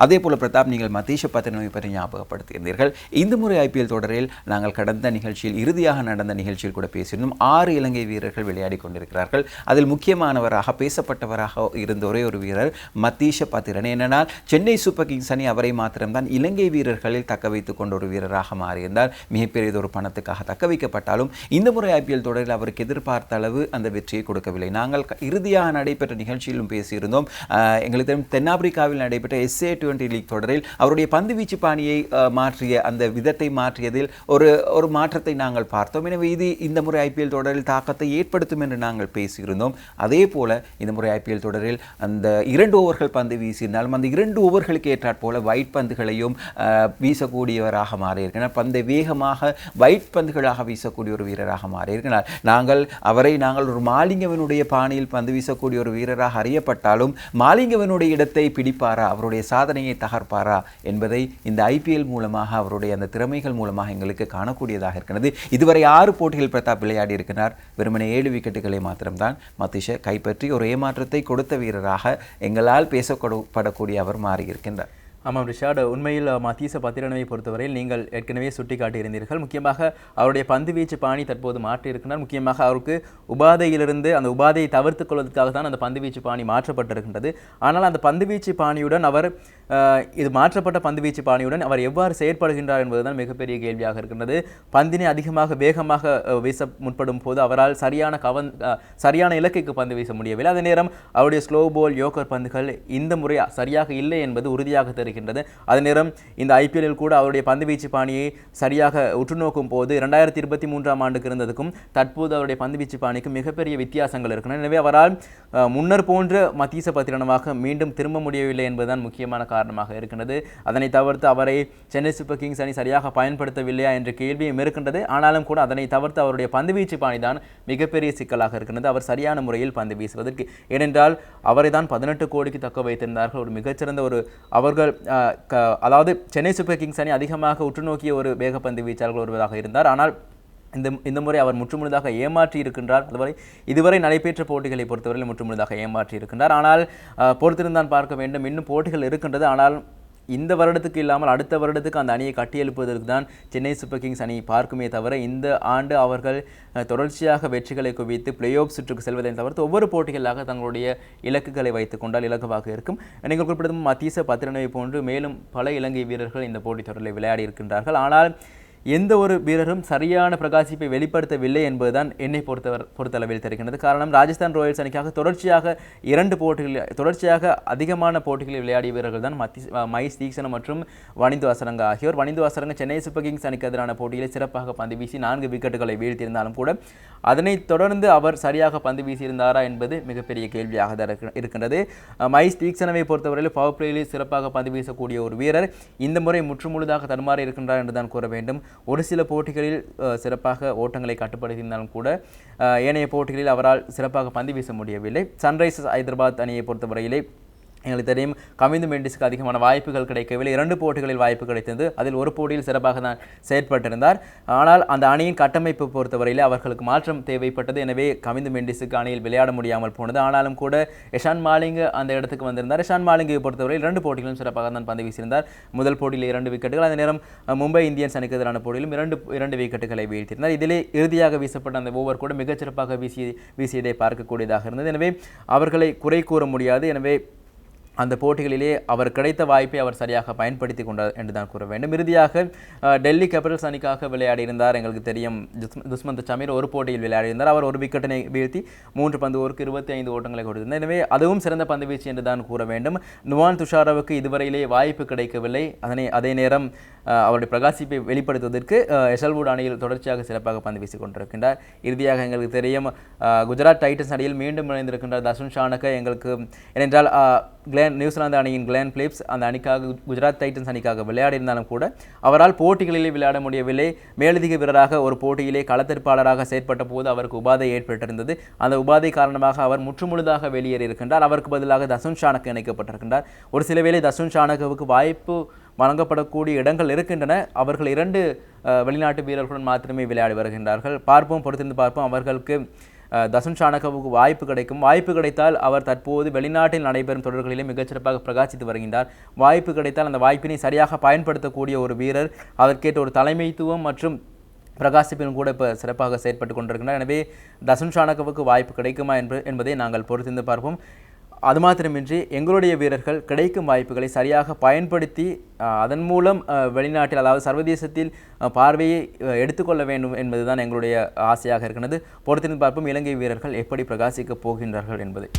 அதே போல் பிரதாப் நீங்கள் மதீஷ பத்திரனை பற்றி ஞாபகப்படுத்தியிருந்தீர்கள். இந்த முறை ஐபிஎல் தொடரில் நாங்கள் கடந்த நிகழ்ச்சியில் இறுதியாக நடந்த நிகழ்ச்சியில் கூட பேசியிருந்தோம். ஆறு இலங்கை வீரர்கள் விளையாடி கொண்டிருக்கிறார்கள். அதில் முக்கியமானவராக பேசப்பட்டவராக இருந்த ஒரே ஒரு வீரர் மத்தீஷ பத்திரன். ஏனென்றால் சென்னை சூப்பர் கிங்ஸ் அணி அவரை மாத்திரம்தான் இலங்கை வீரர்களில் தக்க வைத்துக் கொண்ட ஒரு வீரராக மாறியிருந்தார். மிகப்பெரியதொரு பணத்துக்காக தக்க வைக்கப்பட்டாலும் இந்த முறை ஐபிஎல் தொடரில் அவருக்கு எதிர்பார்த்த அளவு அந்த வெற்றியை கொடுக்கவில்லை. நாங்கள் க- இறுதியாக நடைபெற்ற நிகழ்ச்சியிலும் பேசியிருந்தோம். எங்களுக்கு தென்னாப்பிரிக்காவில் நடைபெற்ற எஸ்ஏ டுவெண்டி லீக் தொடரில் அவருடைய பந்து வீச்சு பாணியை மாற்றிய அந்த விதத்தை மாற்றியதில் ஒரு ஒரு மாற்றத்தை நாங்கள் பார்த்தோம். எனவே இது இந்த முறை ஐபிஎல் தொடரில் தாக்கத்தை ஏற்படுத்தும் என்று நாங்கள் பேசியிருந்தோம். அதே போல இந்த முறை ஐபிஎல் தொடரில் அந்த இரண்டு ஓவர்கள் பந்து வீசியிருந்தாலும் அந்த இரண்டு ஓவர்களுக்கு ஏற்றாற் போல வைட் பந்துகளையும் வீசக்கூடியவராக மாறியிருக்கிறார். பந்தை வேகமாக வைட் பந்துகளாக வீசக்கூடிய ஒரு வீரராக மாறியிருக்கிறார். நாங்கள் அவரை நாங்கள் ஒரு மாலிங்கவனுடைய பாணியில் பந்து வீசக்கூடிய ஒரு வீரராக அறியப்பட்டாலும் மாலிங்கவனுடைய இடத்தை பிடிப்பாரா? அவருடைய சாதனை சாதனையை தகர்ப்பாரா என்பதை இந்த ஐபிஎல் மூலமாக அவருடைய அந்த திறமைகள் மூலமாக எங்களுக்கு காணக்கூடியதாக இருக்கிறது. இதுவரை ஆறு போட்டிகள் பிரதாப் விளையாடி இருக்கிறார். வெறுமனே ஏழு விக்கெட்டுகளை மாத்திரம்தான். மத்திஷ கைப்பற்றி ஒரு ஏமாற்றத்தை கொடுத்த வீரராக எங்களால் பேசப்படக்கூடிய அவர் மாறியிருக்கின்றார். ஆமாம் ரிஷாட் உண்மையில் மத்தீச பத்திரனவை பொறுத்தவரையில் நீங்கள் ஏற்கனவே சுட்டிக்காட்டியிருந்தீர்கள். முக்கியமாக அவருடைய பந்து வீச்சு பாணி தற்போது மாற்றியிருக்கிறார். முக்கியமாக அவருக்கு உபாதையிலிருந்து அந்த உபாதையை தவிர்த்து கொள்வதற்காக தான் அந்த பந்து வீச்சு பாணி மாற்றப்பட்டிருக்கின்றது. ஆனால் அந்த பந்து வீச்சு பாணியுடன் அவர் இது மாற்றப்பட்ட பந்து வீச்சு பாணியுடன் அவர் எவ்வாறு செயற்படுகின்றார் என்பதுதான் மிகப்பெரிய கேள்வியாக இருக்கின்றது. பந்தினை அதிகமாக வேகமாக வீச முற்படும் போது அவரால் சரியான கவன் சரியான இலக்கைக்கு பந்து வீச முடியவில்லை. அதே நேரம் அவருடைய ஸ்லோ போல் யோக்கர் பந்துகள் இந்த முறை சரியாக இல்லை என்பது உறுதியாக தெரிகின்றது. அதே நேரம் இந்த ஐபிஎல்லில் கூட அவருடைய பந்துவீச்சு பாணியை சரியாக உற்று நோக்கும் போது இரண்டாயிரத்தி இருபத்தி மூன்றாம் ஆண்டுக்கு இருந்ததுக்கும் தற்போது அவருடைய பந்து வீச்சு பாணிக்கும் மிகப்பெரிய வித்தியாசங்கள் இருக்கின்றன. எனவே அவரால் முன்னர் போன்ற மத்தீச பத்திரனமாக மீண்டும் திரும்ப முடியவில்லை என்பதுதான் முக்கியமான காரணமாக இருக்கின்றது. அதனை தவிர்த்து அவரை சென்னை சூப்பர் கிங்ஸ் அணி சரியாக பயன்படுத்தவில்லையா என்ற கேள்வியும் இருக்கின்றது. ஆனாலும் கூட அதனை தவிர்த்து அவருடைய பந்துவீச்சு பாணிதான் மிகப்பெரிய சிக்கலாக இருக்கின்றது. அவர் சரியான முறையில் பந்து வீசுவதற்கு. ஏனென்றால் அவரை தான் பதினெட்டு கோடிக்கு தக்க வைத்திருந்தார்கள். ஒரு மிகச்சிறந்த ஒரு அவர்கள் க- அதாவது சென்னை சூப்பர் கிங்ஸ் அணி அதிகமாக உற்று நோக்கிய ஒரு வேகப்பந்து வீச்சாளர்கள் ஒருவராக இருந்தார். ஆனால் இந்த இந்த முறை அவர் முற்றுமுழுதாக ஏமாற்றி இருக்கின்றார். அதுவரை இதுவரை நடைபெற்ற போட்டிகளை பொறுத்தவரையில் முற்றுமுழுதாக ஏமாற்றி இருக்கின்றார். ஆனால் பொறுத்திருந்தான் பார்க்க வேண்டும். இன்னும் போட்டிகள் இருக்கின்றது. ஆனால் இந்த வருடத்துக்கு இல்லாமல் அடுத்த வருடத்துக்கு அந்த அணியை கட்டியெழுப்புவதற்கு தான் சென்னை சூப்பர் கிங்ஸ் அணி பார்க்குமே தவிர இந்த ஆண்டு அவர்கள் தொடர்ச்சியாக வெற்றிகளை குவித்து பிளே ஆஃப் சுற்றுக்கு செல்வதை தவிர்த்து ஒவ்வொரு போட்டிகளாக தங்களுடைய இலக்குகளை வைத்துக் கொண்டால் இலகுவாக இருக்கும். நீங்கள் குறிப்பிடும் மத்தீச பத்திரனவை போன்று மேலும் பல இலங்கை வீரர்கள் இந்த போட்டித் தொடரில் விளையாடி இருக்கின்றார்கள். ஆனால் எந்த ஒரு வீரரும் சரியான பிரகாசிப்பை வெளிப்படுத்தவில்லை என்பதுதான் என்னை பொறுத்தவர் பொறுத்தளவில் தெரிகின்றது. காரணம் ராஜஸ்தான் ராயல்ஸ் அணிக்காக தொடர்ச்சியாக இரண்டு போட்டிகளில் தொடர்ச்சியாக அதிகமான போட்டிகளில் விளையாடிய வீரர்கள் தான் மத்தி மைஸ் தீக்ஷணம் மற்றும் வனிந்து வாசரங்க ஆகியோர். வனிந்து வாசரங்க சென்னை சூப்பர் கிங்ஸ் அணிக்கு எதிரான போட்டியில் சிறப்பாக பந்து வீசி நான்கு விக்கெட்டுகளை வீழ்த்தியிருந்தாலும் கூட அதனைத் தொடர்ந்து அவர் சரியாக பந்து வீசியிருந்தாரா என்பது மிகப்பெரிய கேள்வியாக தான் இருக்கின்றது. மைஸ் தீக்ஷணவை பொறுத்தவரையில் பவர் பிளேயில் சிறப்பாக பந்து வீசக்கூடிய ஒரு வீரர். இந்த முறை முற்றுமுழுதாக தடுமாறி இருக்கின்றார் என்று தான் கூற வேண்டும். ஒரு சில போட்டிகளில் சிறப்பாக ஓட்டங்களை கட்டுப்படுத்தியிருந்தாலும் கூட ஏனைய போட்டிகளில் அவரால் சிறப்பாக பந்து வீச முடியவில்லை. சன்ரைசர்ஸ் ஹைதராபாத் அணியை பொறுத்தவரையிலே எங்களுக்கு தெரியும் கவிந்து மெண்டிஸுக்கு அதிகமான வாய்ப்புகள் கிடைக்கவில்லை. இரண்டு போட்டிகளில் வாய்ப்பு கிடைத்தது அதில் ஒரு போட்டியில் சிறப்பாக தான் செயற்பட்டிருந்தார். ஆனால் அந்த அணியின் கட்டமைப்பு பொறுத்தவரையில் அவர்களுக்கு மாற்றம் தேவைப்பட்டது. எனவே கவிந்து மெண்டிஸுக்கு அணியில் விளையாட முடியாமல் போனது. ஆனாலும் கூட எஷான் மாலிங் அந்த இடத்துக்கு வந்திருந்தார். எஷான் மாலிங்கை பொறுத்தவரையில் இரண்டு போட்டிகளும் சிறப்பாக தான் பந்து வீசியிருந்தார். முதல் போட்டியில் இரண்டு விக்கெட்டுகள் அதே நேரம் மும்பை இந்தியன்ஸ் அணிக்கு எதிரான போட்டியிலும் இரண்டு இரண்டு விக்கெட்டுகளை வீழ்த்தியிருந்தார். இதிலே இறுதியாக வீசப்பட்ட அந்த ஓவர் கூட மிகச்சிறப்பாக வீசி வீசியதை பார்க்கக்கூடியதாக இருந்தது. எனவே அவர்களை குறை கூற முடியாது. எனவே அந்த போட்டிகளிலே அவர் கிடைத்த வாய்ப்பை அவர் சரியாக பயன்படுத்தி கொண்டார் என்று தான் கூற வேண்டும். இறுதியாக டெல்லி கேபிட்டல்ஸ் அணிக்காக விளையாடியிருந்தார். எங்களுக்கு தெரியும் துஷ்மந்த் சமீர் ஒரு போட்டியில் விளையாடியிருந்தார். அவர் ஒரு விக்கெட்டினை வீழ்த்தி மூன்று பந்து ஓருக்கு இருபத்தி ஐந்து ஓட்டங்களை கொடுத்திருந்தார். எனவே அதுவும் சிறந்த பந்து வீச்சு என்று தான் கூற வேண்டும். நுவான் துஷாராவுக்கு இதுவரையிலே வாய்ப்பு கிடைக்கவில்லை. அதனை அதே நேரம் அவருடைய பிரகாசிப்பை வெளிப்படுத்துவதற்கு அஹ், எசல்வுட் அணியில் தொடர்ச்சியாக சிறப்பாக பந்து வீசிக் கொண்டிருக்கின்றார். இறுதியாக எங்களுக்கு தெரியும் குஜராத் டைட்டன்ஸ் அணியில் மீண்டும் இணைந்திருக்கின்றார் தசுன் ஷானக்க எங்களுக்கு ஏனென்றால் கிளேன் நியூசிலாந்து அணியின் கிளேன் பிலிப்ஸ் அந்த அணிக்காக குஜராத் டைட்டன்ஸ் அணிக்காக விளையாடி இருந்தாலும் கூட அவரால் போட்டிகளிலே விளையாட முடியவில்லை. மேலதிக வீரராக ஒரு போட்டியிலே களத்திற்பாளராக செயற்பட்ட போது அவருக்கு உபாதை ஏற்பட்டிருந்தது. அந்த உபாதை காரணமாக அவர் முற்றுமுழுதாக வெளியேறி இருக்கின்றார். அவருக்கு பதிலாக தசுன் ஷானக்கு இணைக்கப்பட்டிருக்கின்றார். ஒரு சில வேளை தசுன் ஷானகவுக்கு வாய்ப்பு வழங்கப்படக்கூடிய இடங்கள் இருக்கின்றன. அவர்கள் இரண்டு வெளிநாட்டு வீரர்களுடன் மாத்திரமே விளையாடி வருகின்றார்கள். பார்ப்போம் பொறுத்திருந்து பார்ப்போம். அவர்களுக்கு தசுன் சாணக்கவுக்கு வாய்ப்பு கிடைக்கும். வாய்ப்பு கிடைத்தால் அவர் தற்போது வெளிநாட்டில் நடைபெறும் தொடர்களிலே மிகச்சிறப்பாக பிரகாசித்து வருகின்றார். வாய்ப்பு கிடைத்தால் அந்த வாய்ப்பினை சரியாக பயன்படுத்தக்கூடிய ஒரு வீரர் அதற்கேற்ற ஒரு தலைமைத்துவம் மற்றும் பிரகாசிப்பிலும் கூட இப்போ சிறப்பாக செயற்பட்டு கொண்டிருக்கின்றனர் எனவே தசுன் சாணக்கவுக்கு வாய்ப்பு கிடைக்குமா என்று என்பதை நாங்கள் பொறுத்திருந்து பார்ப்போம். அது மாத்திரமின்றி எங்களுடைய வீரர்கள் கிடைக்கும் வாய்ப்புகளை சரியாக பயன்படுத்தி அதன் மூலம் வெளிநாட்டில் அதாவது சர்வதேசத்தில் பார்வையை எடுத்துக்கொள்ள வேண்டும் என்பதுதான் எங்களுடைய ஆசையாக இருக்கிறது. பொறுத்திருந்து பார்ப்போம் இலங்கை வீரர்கள் எப்படி பிரகாசிக்கப் போகின்றார்கள் என்பதை.